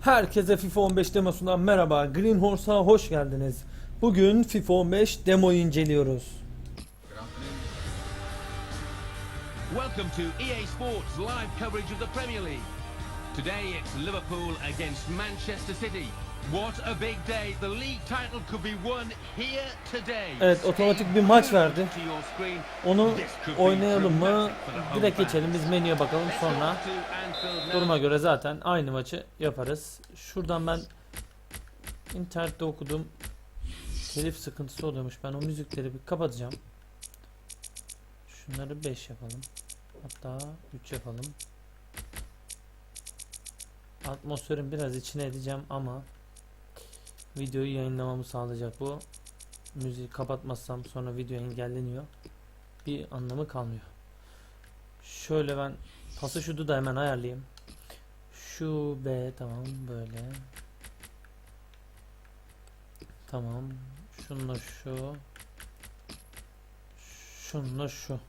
Herkese FIFA 15 demosundan merhaba. Green Horse'a hoş geldiniz. Bugün FIFA 15 demoyu inceliyoruz. Welcome to EA Sports live coverage of the Premier League. Today it's Liverpool against Manchester City. What a big day. The league title could be won here today. Evet, otomatik bir maç verdi. Onu oynayalım mı? Direkt geçelim. Biz menüye bakalım sonra. Duruma göre zaten aynı maçı yaparız. Şuradan ben internette okudum. Telif sıkıntısı oluyormuş. Ben o müzikleri bir kapatacağım. Şunları 5 yapalım. Hatta 3 yapalım. Atmosferin biraz içine edeceğim ama videoyu yayınlamamı sağlayacak bu. Müziği kapatmazsam sonra video engelleniyor. Bir anlamı kalmıyor. Şöyle ben pası şutu da hemen ayarlayayım. Şu B tamam böyle. Tamam. Şunla şu. Şunla şu.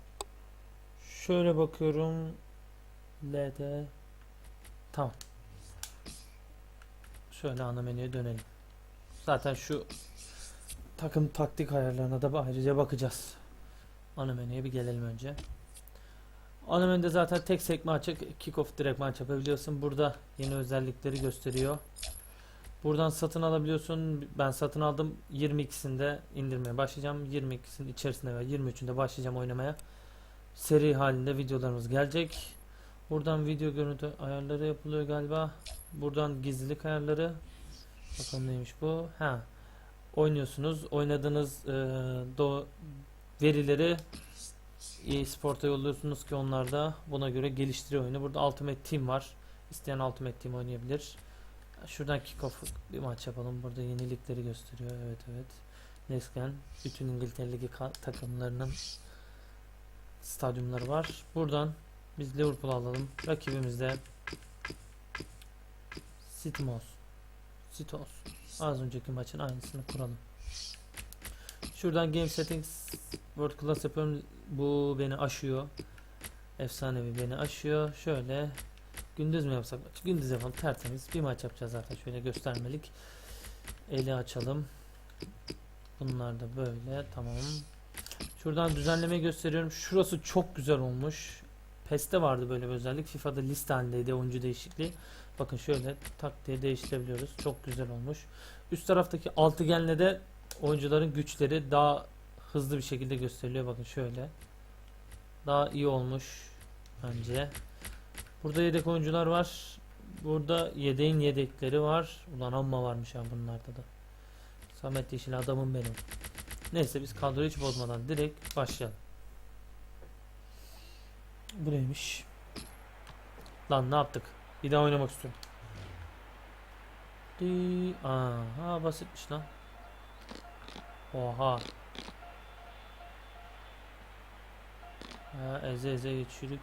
Şöyle bakıyorum. LD. Tamam. Şöyle ana menüye dönelim. Zaten şu takım taktik ayarlarına da ayrıca bakacağız. Ana menüye bir gelelim önce. Ana menüde zaten tek sekme açık. Kickoff direkt maç yapabiliyorsun. Burada yeni özellikleri gösteriyor. Buradan satın alabiliyorsun. Ben satın aldım. 22'sinde indirmeye başlayacağım. 22'sinin içerisinde ve 23'ünde başlayacağım oynamaya. Seri halinde videolarımız gelecek. Buradan video görüntü ayarları yapılıyor galiba. Buradan gizlilik ayarları. Bakalım neymiş bu. Ha. Oynuyorsunuz. Oynadığınız eee, do verileri e-sporta yolluyorsunuz ki onlar da buna göre geliştiriyor oyunu. Burada Ultimate Team var. İsteyen Ultimate Team oynayabilir. Şuradan kickoff bir maç yapalım. Burada yenilikleri gösteriyor. Evet evet. Next Gen. Bütün İngiltere Ligi ka- takımlarının stadyumları var. Buradan biz Liverpool alalım. Rakibimiz de City mi City olsun. Az önceki maçın aynısını kuralım. Şuradan Game Settings World Class yapıyorum. Bu beni aşıyor. Efsanevi beni aşıyor. Şöyle gündüz mü yapsak? Gündüz yapalım tertemiz. Bir maç yapacağız zaten şöyle göstermelik. Eli açalım. Bunlar da böyle tamam. Şuradan düzenleme gösteriyorum. Şurası çok güzel olmuş. PES'te vardı böyle bir özellik. FIFA'da liste halindeydi oyuncu değişikliği. Bakın şöyle tak diye değiştirebiliyoruz. Çok güzel olmuş. Üst taraftaki altıgenle de oyuncuların güçleri daha hızlı bir şekilde gösteriliyor. Bakın şöyle. Daha iyi olmuş bence. Burada yedek oyuncular var. Burada yedeğin yedekleri var. Ulan amma varmış ha bunlarda da. Samet Yeşil adamım benim. Neyse biz kadroyu hiç bozmadan direkt başlayalım. Bu neymiş? Lan ne yaptık? Bir daha oynamak istiyorum. Aha basitmiş lan. Oha. Ha, eze eze geçiyorduk.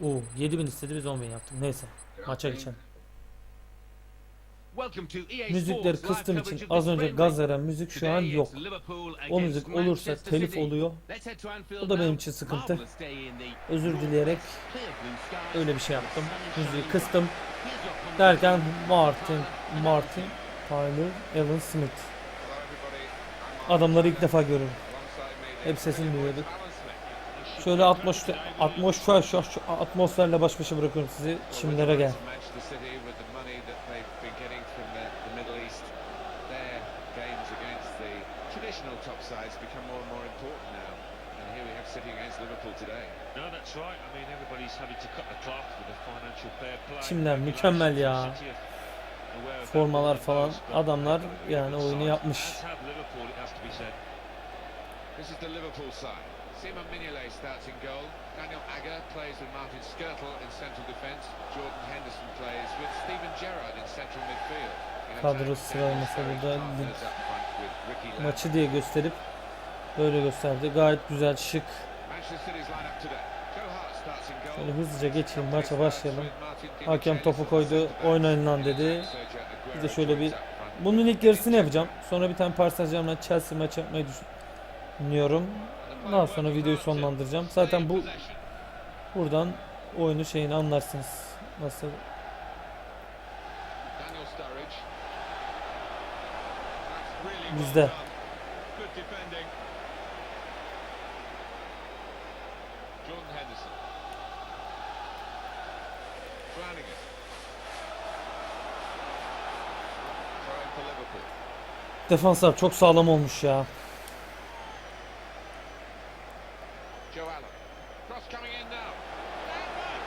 Oo 7000 istedi biz 10000 yaptık. Neyse maça geçelim. EA Müzikleri coverage için az önce gaz veren müzik şu an yok. O müzik olursa telif oluyor. O da benim için sıkıntı. Özür dileyerek öyle bir şey yaptım. Müziği kıstım. Derken Martin, Martin, Tyler, Evan Smith. Adamları ilk defa görüyorum. Hep sesini duyuyorduk. Şöyle atmosfer, atmosfer, şu, şu atmosferle baş başa bırakıyorum sizi. Çimlere gel. That they've been getting from the, the Middle East, their games against the traditional top sides become more and more important now. And here we have City against Liverpool today. No, that's right. I mean, everybody's having to cut the cloth with the financial fair play. Çimler mükemmel ya. Formalar falan adamlar yani oyunu yapmış. This is the Liverpool side. Simon Mignolet starts in goal. Daniel Agger plays with Martin Skirtle in central defence. Jordan Henderson plays with Steven Gerrard in central midfield. Kadro sıralaması burada. Maçı diye gösterip böyle gösterdi. Gayet güzel, şık. Şöyle hızlıca geçeyim maça başlayalım. Hakem topu koydu, oynayın lan dedi. Biz de şöyle bir bunun ilk yarısını yapacağım. Sonra bir tane Saint-Germain Chelsea maçı yapmayı düşünüyorum. Daha sonra videoyu sonlandıracağım. Zaten bu buradan oyunu şeyini anlarsınız. Nasıl Bizde. defanslar çok sağlam olmuş ya.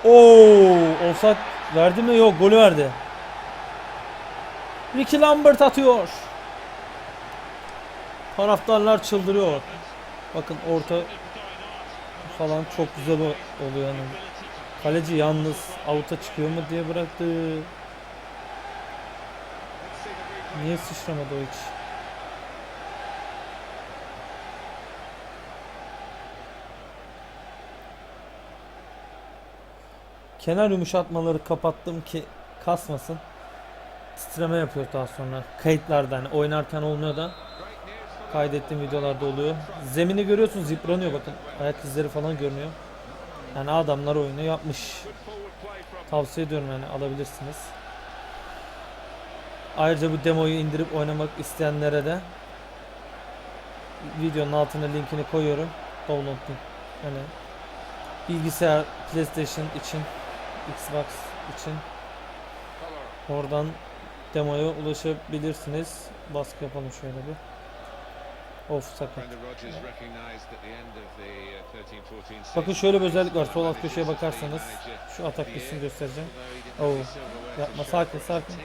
Oo, offside verdi mi? Yok, golü verdi. Ricky Lambert atıyor. Taraftarlar çıldırıyor. Bakın orta falan çok güzel oluyor yani. Kaleci yalnız avuta çıkıyor mu diye bıraktı. Niye sıçramadı o hiç? Kenar yumuşatmaları kapattım ki kasmasın. Titreme yapıyor daha sonra. Kayıtlarda hani oynarken olmuyor da kaydettiğim videolarda oluyor. Zemini görüyorsunuz yıpranıyor bakın. Ayak izleri falan görünüyor. Yani adamlar oyunu yapmış. Tavsiye ediyorum yani alabilirsiniz. Ayrıca bu demoyu indirip oynamak isteyenlere de videonun altına linkini koyuyorum. Download link. Yani bilgisayar, PlayStation için, Xbox için oradan demoya ulaşabilirsiniz. Baskı yapalım şöyle bir. Of sakat. Uh, 13-14 Bakın şöyle bir özellik var. Sol alt köşeye bakarsanız şu atak listesini year, göstereceğim. didn't Oh, yapma, sakin, sakin.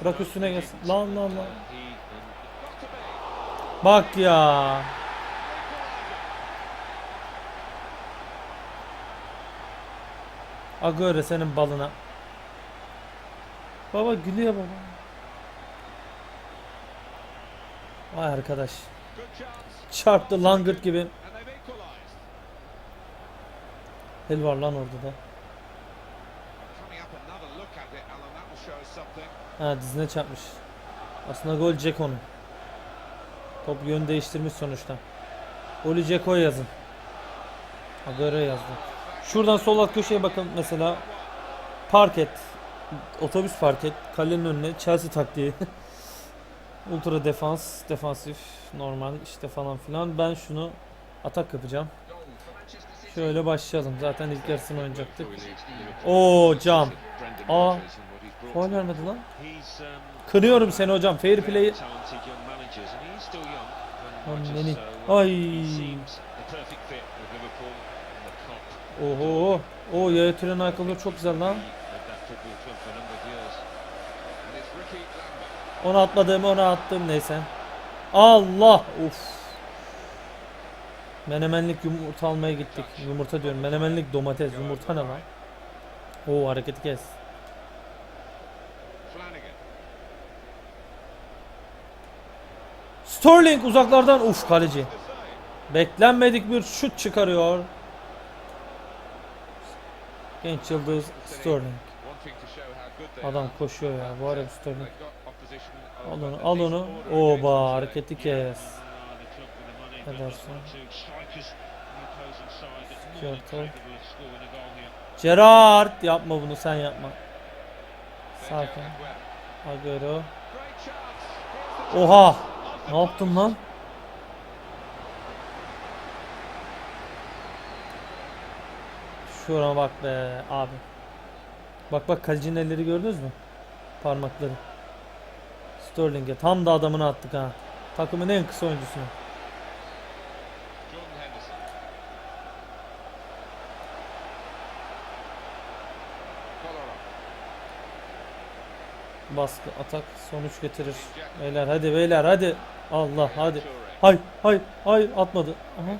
Bırak üstüne gelsin. Lan lan lan. Bak ya. Agöre senin balına. Baba gülüyor baba. Vay arkadaş. Çarptı langırt gibi. El var lan orada da. Ha dizine çarpmış. Aslında gol Ceko'nun. Top yön değiştirmiş sonuçta. Golü Ceko'ya yazın. Agöre yazdı. Şuradan sol alt köşeye bakın mesela. Park et. Otobüs park et. Kalenin önüne. Chelsea taktiği. Ultra defans, defansif, normal işte falan filan. Ben şunu atak yapacağım. Şöyle başlayalım. Zaten ilk yarısını oynayacaktık. Oo cam. Aa, Faul vermedi lan. Um, Kınıyorum seni hocam. Fair play'i. talented young Oho. O yaya tren ayakkabıları çok güzel lan. Of of. Onu atmadım, onu attım neyse. Allah. Uf. Menemenlik yumurta almaya gittik. Yumurta diyorum. Menemenlik domates. Yumurta ne lan? Oo hareketi kes. Sterling uzaklardan uf kaleci. Beklenmedik bir şut çıkarıyor. Genç yıldız Sterling. Adam koşuyor ya. Bu arada Sterling. Al onu, al onu. Oba hareketi kes. Ne dersin? here. Gerard yapma bunu sen yapma. Sakin. Agüero. Oha. Ne yaptın post. Lan? Şuna bak be abi. Bak bak kalecinin elleri gördünüz mü? Parmakları. Sterling'e tam da adamını attık ha. Takımın en kısa. Kolarov. Baskı, atak sonuç getirir. Beyler hadi beyler hadi. Allah hadi. Hay hay hay atmadı. Aha.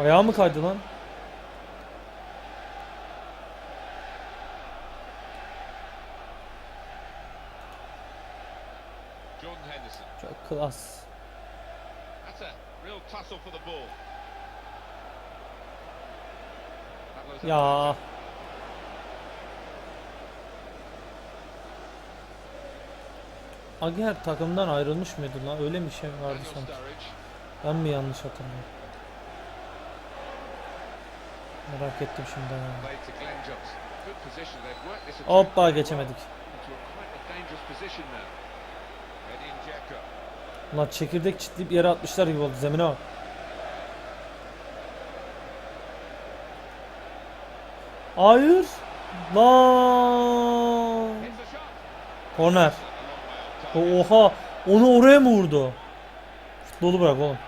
Ayağı mı kaydı lan? Çok klas. That's a real tussle for the ball. Ya Ager takımdan ayrılmış mıydı lan? Öyle bir şey vardı sanki. Ben mi yanlış hatırlıyorum? Dangerous position now. Edin Dzeko. Ulan çekirdek çitleyip yere atmışlar gibi oldu zemine bak. Hayır. Shot. Korner. Oha. Onu oraya mı vurdu? Futbolu bırak oğlum.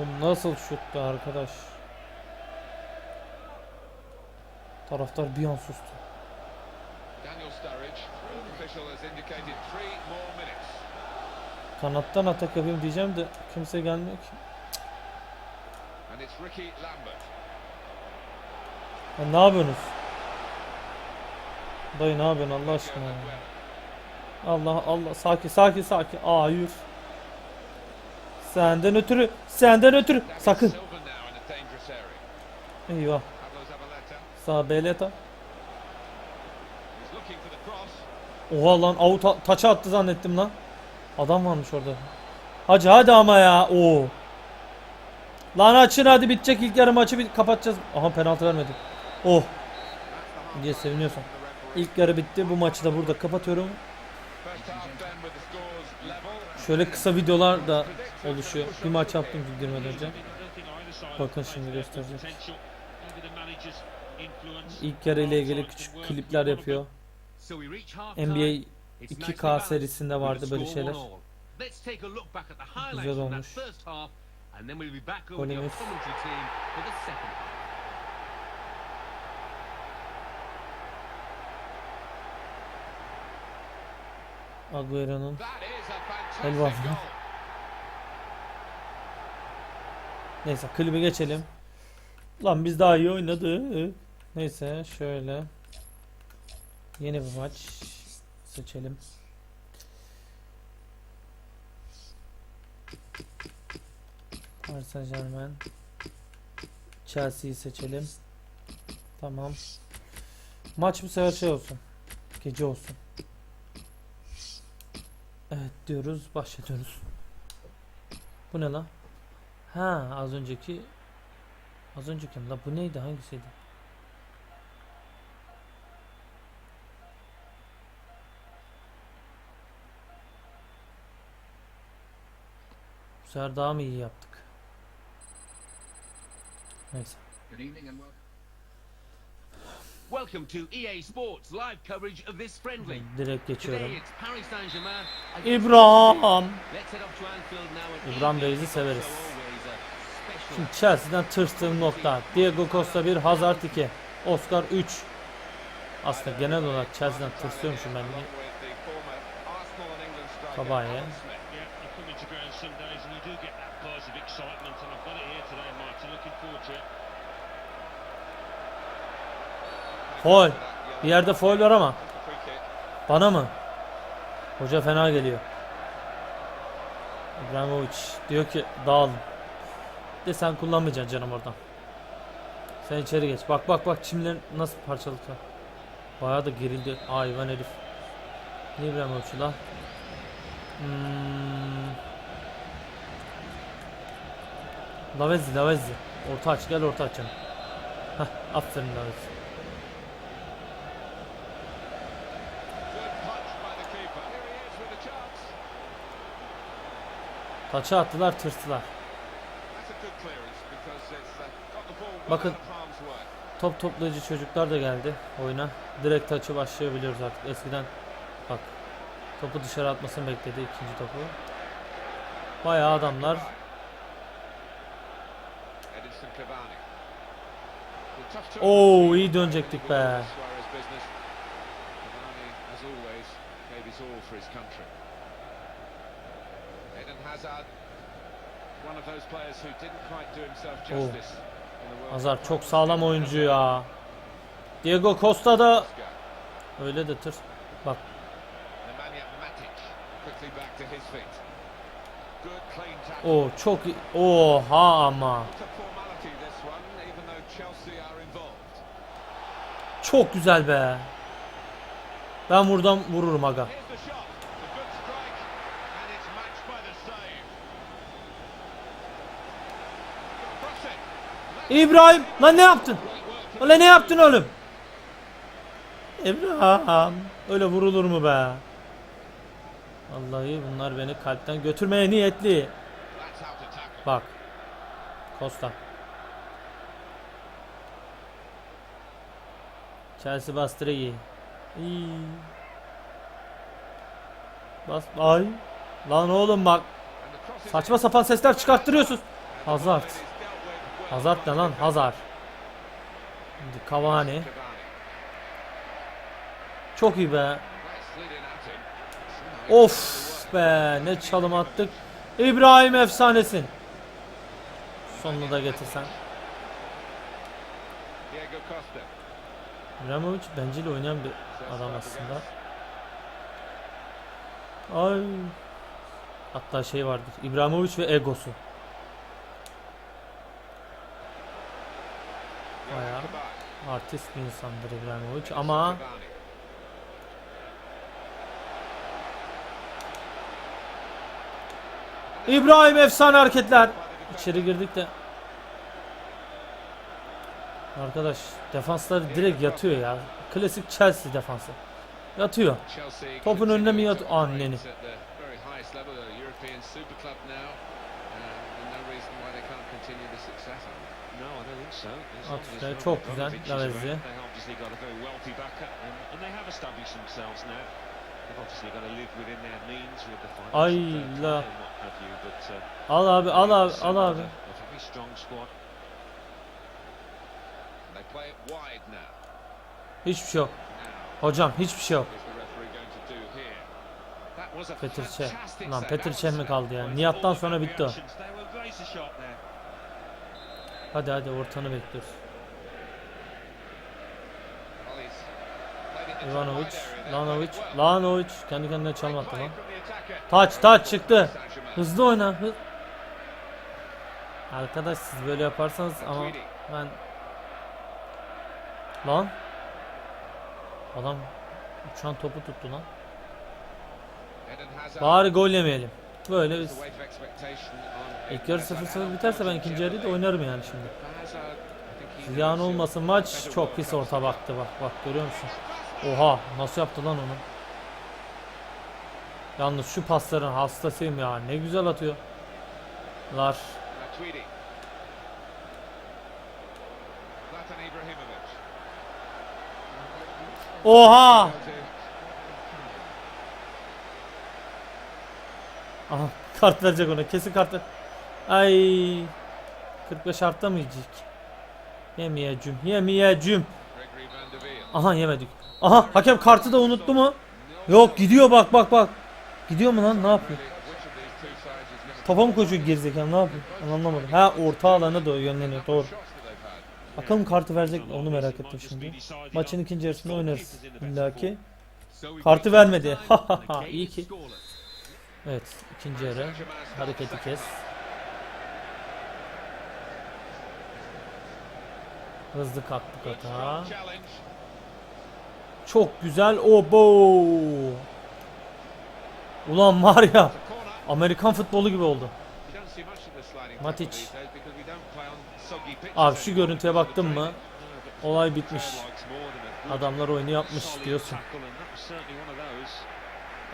O nasıl şuttu arkadaş? Taraftar bir an sustu. Kanattan atak yapayım diyeceğim de kimse gelmiyor ki. And it's Ricky Lambert. Ya ne yapıyorsunuz? Dayı ne yapıyorsun Allah aşkına ya? Allah Allah sakin sakin sakin. Aa hayır. Senden ötürü senden ötürü sakın. Eyvah. Sağ Beleta. Oha lan avu ta- taça attı zannettim lan. Adam varmış orada. Hacı hadi ama ya. Oo. Lan açın hadi bitecek ilk yarı maçı bir kapatacağız. Aha penaltı vermedi. Oh diye referee. İlk yarı bitti. Bu maçı da burada kapatıyorum. Şöyle kısa videolar da oluşuyor. Bir maç yaptım girmeden önce. Bakın şimdi göstereceğim. İlk yarı ile ilgili küçük klipler yapıyor. NBA It's 2K nicely balanced serisinde vardı böyle şeyler. Güzel olmuş. first half and then we'll be back over your Golümüz. commentary team for the second half. Agüero'nun That is a Helva. fantastic goal. Neyse klibi geçelim. Lan biz daha iyi oynadık. Neyse şöyle. Yeni bir maç seçelim. Paris Saint Germain. Chelsea'yi seçelim. Tamam. Maç bu sefer şey olsun. Gece olsun. Evet diyoruz. Başlatıyoruz. Bu ne lan? Ha az önceki az önceki? La bu neydi hangisiydi? Bu sefer daha mı iyi yaptık? Neyse. Welcome to EA Sports live coverage of this friendly. Direkt geçiyorum. İbrahim. And İbrahim evening is severiz. Şimdi Chelsea'den tırstığım nokta. Diego Costa 1, Hazard 2, Oscar 3. Aslında genel olarak Chelsea'den tırsıyormuşum ben. İt. Foul. Bir yerde foul var ama. Bana mı? Hoca fena geliyor. İbrahimovic diyor ki dağılın. De sen kullanmayacaksın canım oradan. Sen içeri geç. Bak bak bak çimlerin nasıl parçalıklar. Bayağı da gerildi. Hayvan herif. Niye İbrahimovic la? Hmm. Lavezzi Lavezzi. Orta aç gel orta aç canım. Hah aferin Lavezzi. Taça attılar tırstılar. Bakın. harm's way. Top toplayıcı çocuklar da geldi oyuna. Direkt taçı başlayabiliyoruz artık. Eskiden bak topu dışarı atmasını bekledi ikinci topu. Bayağı adamlar. Oo iyi dönecektik be. Eden Hazard, Hazard Cup çok sağlam oyuncu ya. Diego Costa da öyle de tır. Bak o çok iyi. Oha ama. Çok güzel be. Ben buradan vururum aga. Here's the shot, a good strike, and it's matched by the İbrahim lan ne yaptın? Ulan ne yaptın oğlum? İbrahim öyle vurulur mu be? Vallahi bunlar beni kalpten götürmeye niyetli. Bak. Costa. Chelsea bastırı iyi. Bas. Ay. Lan oğlum bak. Saçma sapan sesler çıkarttırıyorsunuz. Hazard. is dealt with well Hazard ne lan? Şimdi Cavani. Çok iyi be. Of be ne çalım attık. İbrahim efsanesin. Sonunu da getirsen. İbrahimovic bencil oynayan bir adam aslında. Ay. Hatta şey vardır. İbrahimovic ve egosu. Bayağı Kabay. Artist bir insandır İbrahimovic ama. İbrahim efsane hareketler. İçeri girdik de. Arkadaş defanslar direkt yatıyor ya. Klasik Chelsea defansı. Yatıyor. Topun önüne mi continue yat- to Anneni. Operate at the very highest level, a European super club now. And no reason why they can't continue the success. No, I don't think so. As At long as işte, Roman çok güzel, Lavezzi. around, They obviously got a very wealthy backup and, and they have established themselves now. They've obviously got to live within their means with the financial Ay la. uh, Al abi al abi al abi. Hiçbir şey yok. Hocam hiçbir şey yok. what is the referee going to do here? That was a Petrçe. Lan. Petrçe mi kaldı ya? Nihat'tan sonra bitti o. Hadi hadi ortanı bekliyoruz. Ivanovic, Lanovic. Lanovic kendi kendine play lan. Taç taç çıktı. Hızlı oyna. Hı... Arkadaş siz böyle yaparsanız ama ben Lan Adam uçan topu tuttu lan. Bari gol yemeyelim. Böyle biz ilk yarı Hazard. 0-0 biterse ben ikinci yarıyı da oynarım yani şimdi. Ziyan olmasın maç çok pis orta baktı bak bak görüyor musun? Oha nasıl yaptı lan onu? Yalnız şu pasların hastasıyım ya ne güzel atıyor. Lar. Oha! Aha kart verecek ona kesin kart ver. Ay 45 artta mı yiyecek? Yemeyeceğim yemeyeceğim. Aha yemedik. Aha hakem kartı da unuttu mu? Yok gidiyor bak bak bak. Gidiyor mu lan ne yapıyor? Topa mı koşuyor gerizekalı ne yapıyor? Ben anlamadım. Ha orta alana doğru yönleniyor doğru. Bakalım kartı verecek onu merak ettim şimdi. Maçın ikinci yarısında oynarız. İlla ki. Kartı vermedi. İyi ki. Evet ikinci yarı. Hareketi kes. Hızlı kalktık hata. Çok güzel. Obo. Ulan var ya. Amerikan futbolu gibi oldu. Matic. Abi şu görüntüye baktın mı? Olay bitmiş. Adam Adamlar oyunu yapmış diyorsun.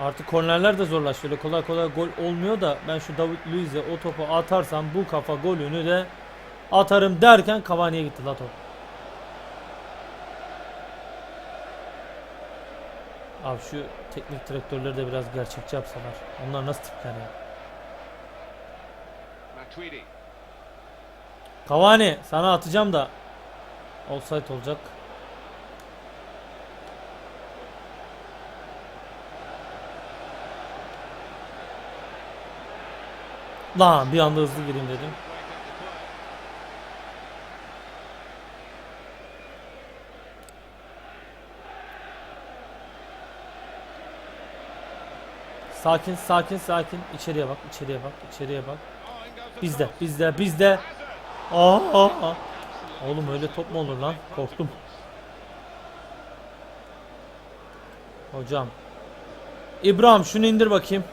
Artık kornerler de zorlaştı. Öyle kolay kolay gol olmuyor da ben şu David Luiz'e o topu atarsam bu kafa golünü de atarım derken Cavani'ye gitti la top. Abi şu teknik direktörleri de biraz gerçekçi yapsalar. Onlar nasıl tipler ya? Cavani sana atacağım da offside olacak. Lan bir anda hızlı gireyim dedim. Sakin sakin sakin içeriye bak içeriye bak içeriye bak. Bizde bizde bizde. Aa, aa, aa. Oğlum öyle top mu olur lan? Korktum. Hocam. İbrahim şunu indir bakayım.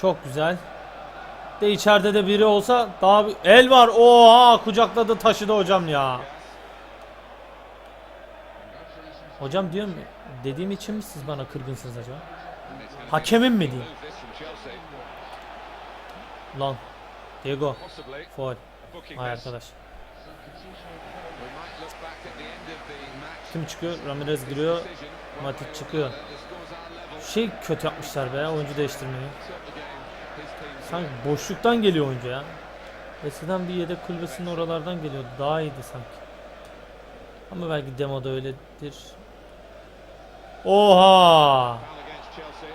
Çok güzel. De içeride de biri olsa daha bir- el var. Oha kucakladı taşıdı hocam ya. Hocam diyorum dediğim için mi siz bana kırgınsınız acaba? Hakemim mi diyeyim? Lan. Diego. Foul. miss. arkadaş. Kim çıkıyor? Ramirez giriyor. Matic çıkıyor. Şey kötü yapmışlar be oyuncu değiştirmeyi. Took the game. His team's Sanki boşluktan geliyor oyuncu ya. Eskiden bir yedek kulübesinin oralardan geliyordu. Daha iyiydi sanki. Ama belki demoda öyledir. Oha! foul against Chelsea.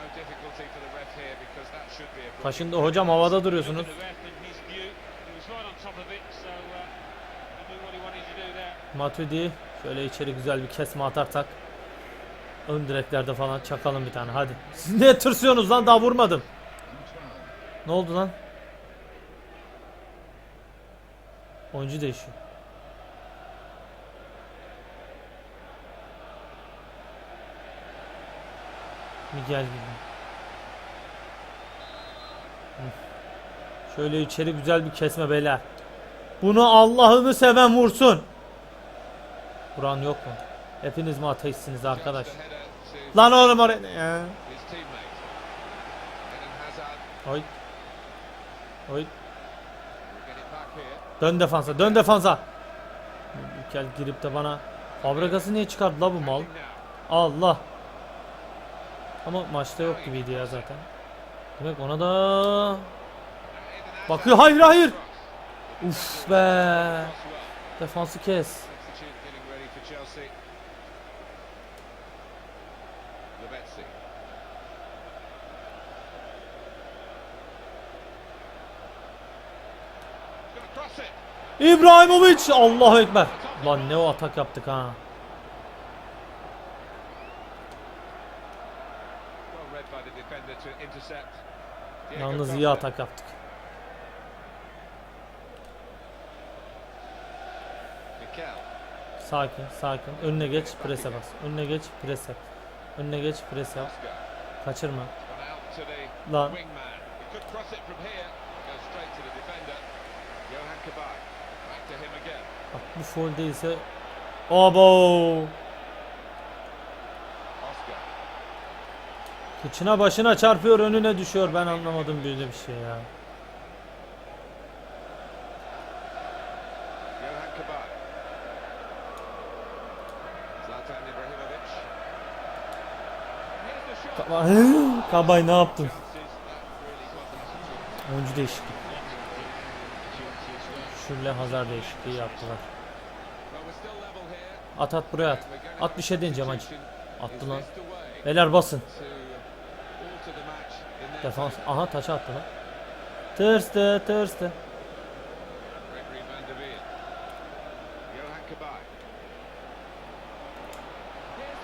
No difficulty for the ref here because that should be a booking. Kaşında hocam havada duruyorsunuz. Uh. Matuidi şöyle içeri güzel bir kesme atarsak ön direklerde falan çakalım bir tane hadi. Siz ne tırsıyorsunuz lan daha vurmadım. Ne oldu lan? Oyuncu değişiyor. Miguel gibi. Şöyle içeri güzel bir kesme beyler. Bunu Allah'ını seven vursun. Vuran yok mu? Hepiniz mi ateşsiniz arkadaş? Just a header to Lan oğlum oraya. Ya. Eden Hazard Oy. Oy. Dön defansa, dön defansa. Gel girip de bana Fabregas'ı niye çıkardı la bu mal? Allah. Ama maçta yok gibiydi ya zaten. Demek ona da bakıyor. Hayır hayır. Uf be. Defansı kes. İbrahimovic. Allahu ekber. Lan ne o atak yaptık ha. Yalnız iyi atak yaptık. Sakin, sakin. Önüne geç, prese bas. Önüne geç, prese. Önüne geç, prese. Kaçırma. Lan. wingman. He could cross it from here. Goes straight to the defender. Johan Kabay. Back to him again. Bak bu foul değilse Abo! Kıçına başına çarpıyor önüne düşüyor. Ben anlamadım böyle bir şey ya. Kabay. Kabay ne yaptın? Oyuncu değişikliği. Şöyle Hazar değişikliği yaptılar. At at buraya at. At bir şey deneyeceğim hacı. Attı lan. Beyler basın. Defans. Aha taça attı lan. Tırstı tırstı.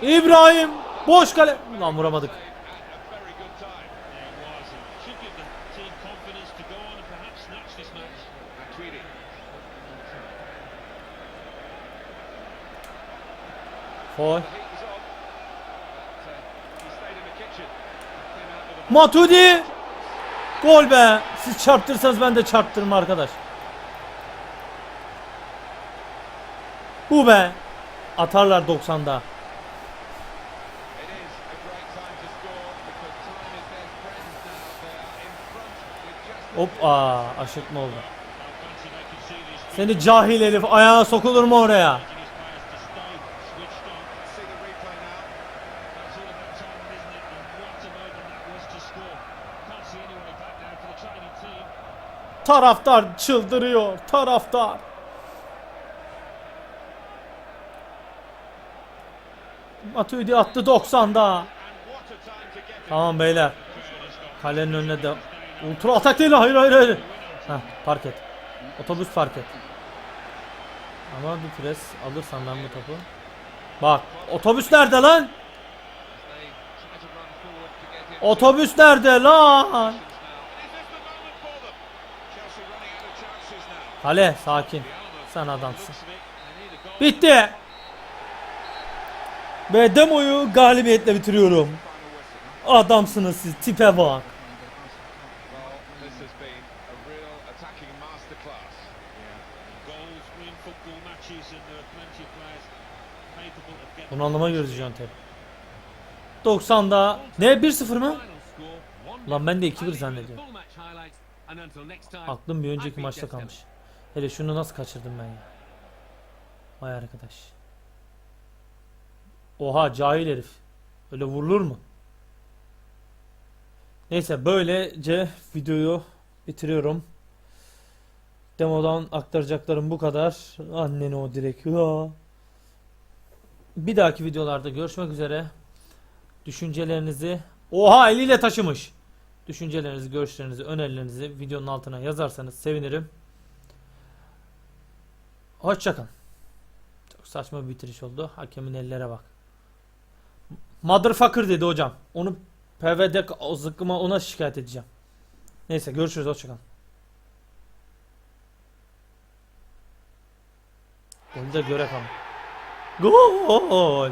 İbrahim. Boş kale. Lan vuramadık. Save at a very good time. Yeah, it was. and Should give the team confidence to go on and perhaps snatch this match. Matuidi. Foul. The heat was on, but uh, he stayed in the kitchen. Came out with a Matudi. Gol be. Siz çarptırsanız ben de çarptırırım arkadaş. Bu be. Atarlar 90'da. It is a great time to score because time is their friend now. They are in front with just Hop aa oldu. Could see this Seni cahil herif ayağa sokulur mu oraya? Taraftar çıldırıyor. Taraftar. Matuidi attı 90'da. And what a time to get it. Tamam beyler. Kalenin önüne de ultra atak değil hayır hayır hayır. Heh, park et. Otobüs park et. Ama bir pres alırsam ben bu topu. Bak otobüs nerede lan? Otobüs nerede lan? now. And is this the moment for them? Chelsea running out of chances now. Kale sakin. Sen adamsın. Bitti. Ve demoyu galibiyetle bitiriyorum. Adamsınız siz tipe bak. Bunu anlama John Terry. 90'da ne 1-0 mı? Lan ben de 2-1 zannediyorum. Aklım bir önceki maçta kalmış. Hele şunu nasıl kaçırdım ben ya. Vay arkadaş. Oha cahil herif. Öyle vurulur mu? Neyse böylece videoyu bitiriyorum. Demodan aktaracaklarım bu kadar. Anneni o direkt. Ya. Bir dahaki videolarda görüşmek üzere. Düşüncelerinizi Oha eliyle taşımış. Düşüncelerinizi, görüşlerinizi, önerilerinizi videonun altına yazarsanız sevinirim. Hoşçakalın. Çok saçma bir bitiriş oldu. Hakemin ellere bak. Motherfucker dedi hocam. Onu PVD zıkkıma ona şikayet edeceğim. Neyse görüşürüz hoşçakalın. Golü de göre kalın. Gol!